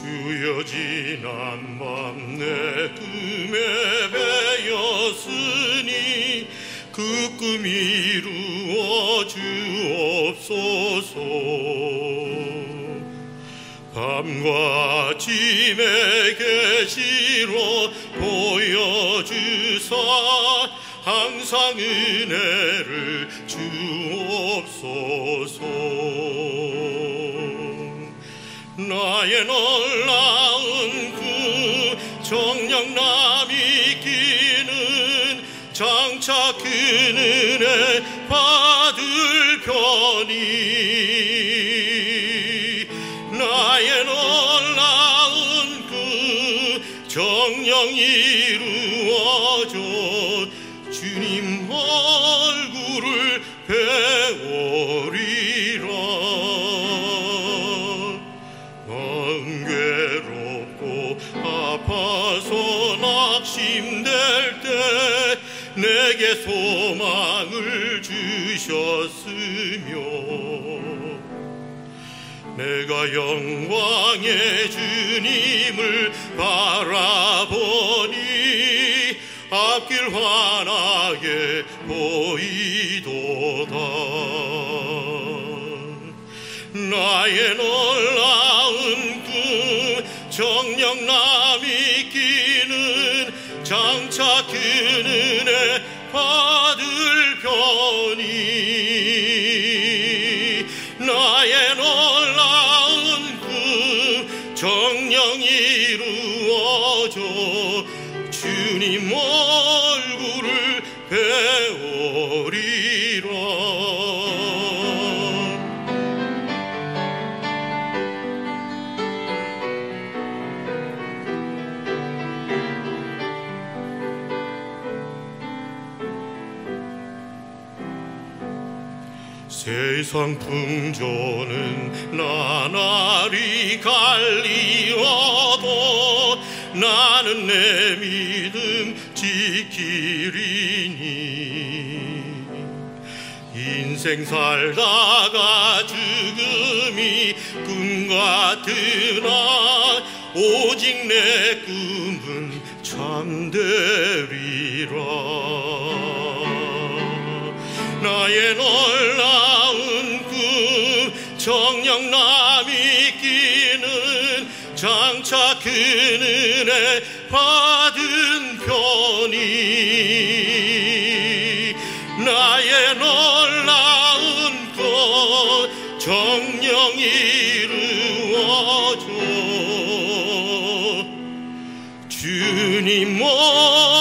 주여 지난 밤 내 꿈에 배였으니 그 꿈 이루어 주옵소서. 밤과 짐의 계시로 보여주사 항상 은혜를 나의 놀라운 그 정령남이 끼는 장차 그 은혜 받을 편이. 나의 놀라운 그 정령 이루어져 낙심될 때 내게 소망을 주셨으며 내가 영광의 주님을 바라보니 앞길 환하게 보이도다. 나의 놀라운 그 정령남이 끼는 장차 그 은혜 받을 편이. 나의 놀라운 그 정령 이루어져 주님 얼굴을 배우 세상 풍조는 나날이 갈리워도 나는 내 믿음 지키리니. 인생 살다가 죽음이 꿈 같으나 오직 내 꿈은 참되리라. 나의 꿈 정령남이 끼는 장차 그 은혜 받은 편이 나의 놀라운 것 정령 이루어져 주님 모